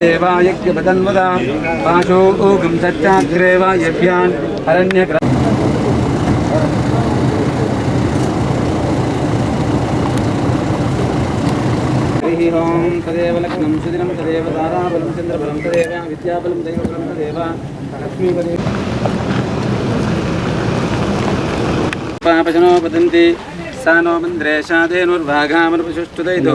దేవాయజ్ఞపదన్వద పాశో ఊగం సత్యాగ్రేవాయభ్యాన్ అరణ్యగ్ర ఓం తదేవ లగ్నం సుదినం తదేవ తారాబలం చంద్రబలం తదేవ విద్యాబలం దైవబలం తదేవ లక్ష్మీపదే పాపజనో పదంతి సా నో మంద్రేషాదేనుర్భాగామనుపశుష్టుదైదు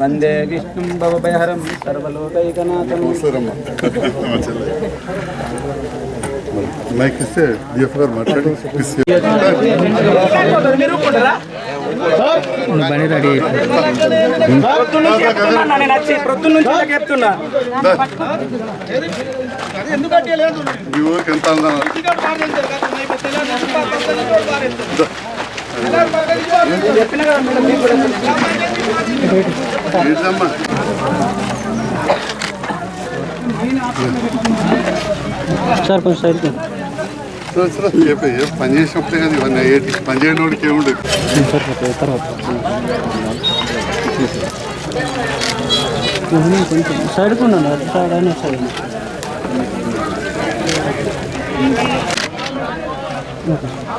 వందే విష్ణుం భవభయహరం సర్వలోకైకనాథం సరమ్మా మైక్ ఇస్తే డిఎఫ్ గారు మాట్లాడి ఈ ఊరికి ఎంత అందనా? ఏంటమ్మా సార్ కొంచెం సైడ్కి చెప్పే పని చేసినప్పుడే కదా ఇవన్నీ ఏంటి పని చేయని వాడికి ఏముండదు సరిపోతుంది తర్వాత కొంచెం సైడ్కి ఉన్నాను సైడ్ అయినా సైడ్ కరెక్ట్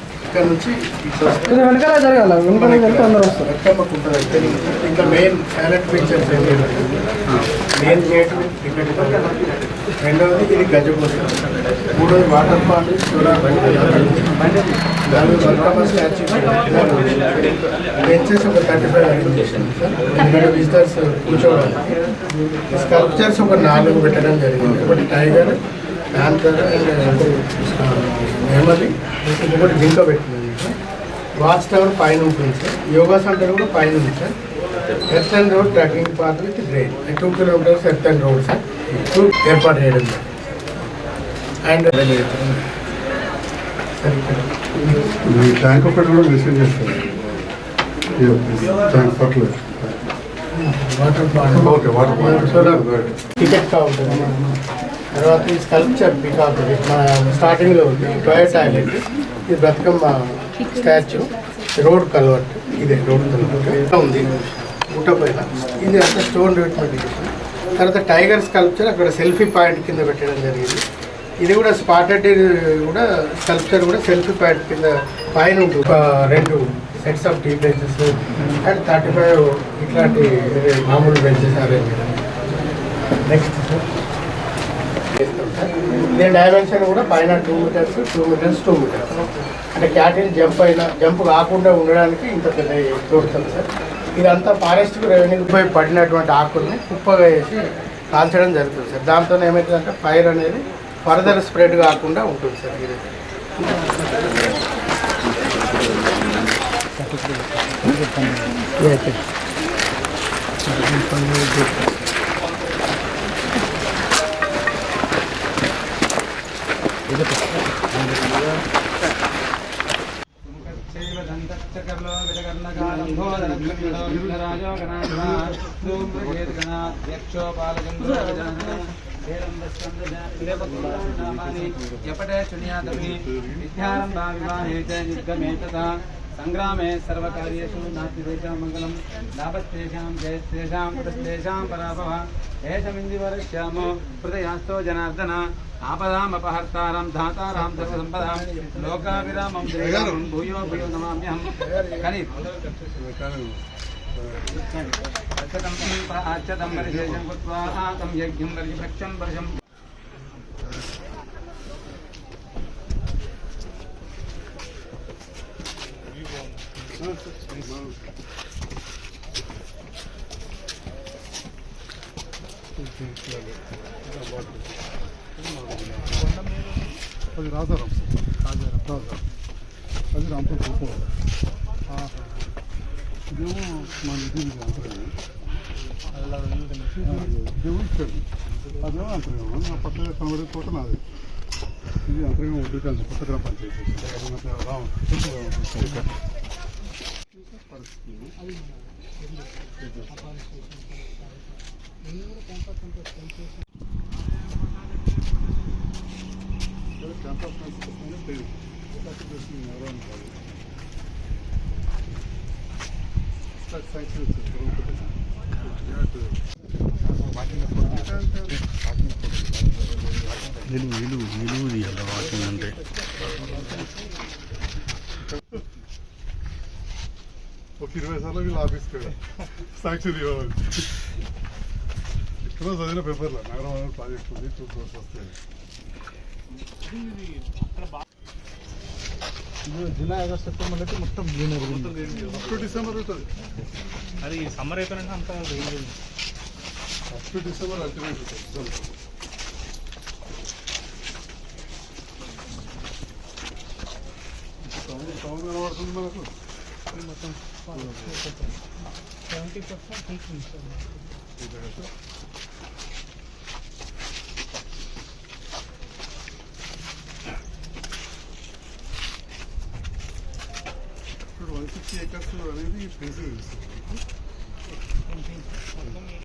ఇక్కడ నుంచి ఇది వెనకాల జరగాల. వెనకాల వెళ్తే అందరూ వస్తారు. ఎక్కమ్మకు ఉంటుంది. ఇంకా main palette pictures main gate ticket రెండవది ఇది గజకోసం మూడోది వాటర్ పాండ్ నాలుగు బతుకమ్మ స్టాచ్యూ బెంచెస్ ఒక థర్టీ ఫైవ్ ఎందుకంటే విజిటర్స్ కూర్చోవడానికి స్కల్ప్చర్స్ ఒక నాలుగు పెట్టడం జరిగింది. ఒకటి టైగర్ అండ్ నెమలి ఇంకొకటి జింక పెట్టింది వాచ్ టవర్ పైన ఉంటుంది సార్. యోగా సెంటర్ కూడా పైన ఉంది sir. Earth and road trekking path with drain. Two kilometres earth and road sir. Two ఏర్పాటు చేయడం. అండ్ సార్ మీ ట్యాంక్ ఒకటి కూడా మెసేజ్ చేస్తారు? Tank water bottle okay water ticket counter తర్వాత ఈ స్కల్ప్చర్ పికాక్ ఇది మన స్టార్టింగ్లో ఉంది టోయ్ టాయిలెట్ ఇది బ్రతకమ్మ స్టాచ్యూ రోడ్ కల్వర్ట్ ఇదే రోడ్ కల్వర్ట్ ఉంది. గుట్టపైన ఇది అంతా స్టోన్ ట్రీట్మెంట్ తర్వాత టైగర్ స్కల్ప్చర్ అక్కడ సెల్ఫీ పాయింట్ కింద పెట్టడం జరిగింది. ఇది కూడా స్పాటెడ్ కూడా స్కల్ప్చర్ కూడా సెల్ఫీ పాయింట్ కింద పైన ఉంటుంది. ఒక రెండు sets of T benches and thirty five ఇట్లాంటి మామూలు బెంచెస్ అరేంజ్ నెక్స్ట్ దీని డైమెన్షన్ కూడా పైన two metres two metres two metres అంటే క్యాటిల్ జంప్ అయినా జంప్ కాకుండా ఉండడానికి ఇంత పెద్ద చూడుతుంది సార్. ఇదంతా ఫారెస్ట్కి రెవెన్యూ పోయి పడినటువంటి ఆకుల్ని కుప్పగా వేసి కాల్చడం జరుగుతుంది సార్. దాంతో ఏమవుతుందంటే ఫైర్ అనేది ఫర్దర్ స్ప్రెడ్ కాకుండా ఉంటుంది సార్ ఇది. Yeah, జపటే శృణ్యాతమి విద్యారంభా వివాహే చ నిర్గమే తథా సంగ్రామే సర్వకార్యేషు నాస్తి మంగళం. లాభస్తేషాం జయస్తేషాం పురస్తేషాం పరాభవ. ఏషమింది వరశ్యామో హృదయాస్తో జనార్దన. आपदाम अपहर्ताराम धाताराम विराम लोकाभिरामं श्रीरामं भूयो भूयो नमाम्यहं कनि अचतं प्राचतं परिशेषं कृत्वा आतं यज्ञं परिभक्षं परिशं Thank you. అది రాజారాం రాజారాం రాజారాం. అది రాంపూర్ కుప్పం ఇదేమో మన ఇది అంతర్గతం ఇదేమో ఇక్కడ అదేమో అంతర్గతం నా పక్కన కనబడే తోట నాది. ఇది అంతర్గతం ఒడ్డు కొత్త గ్రామ పంచాయతీ. పరిస్థితి రామ నిలువు నిలువు నిలువు తీయాలి వాకింగ్ అంటే ఒక ఇరవై సార్లు వీళ్ళు ఆఫీస్కి సాక్షి ఇవ్వాలి చదివిన పేపర్లో నగరం ప్రాజెక్ట్ టూ చూసుకోవాల్సి వస్తాయి జూలై ఆగస్ట్ సెప్టెంబర్ అయితే మొత్తం గ్రీన్ ఫస్ట్ డిసెంబర్ అవుతుంది అది సమ్మర్ అయిపోయినాక అంతా ఫస్ట్ డిసెంబర్ అల్టిమేట్ ఉంటుంది టౌన్ కనబడుతుంది మనకు seventy percent ficar chorando e pensa isso.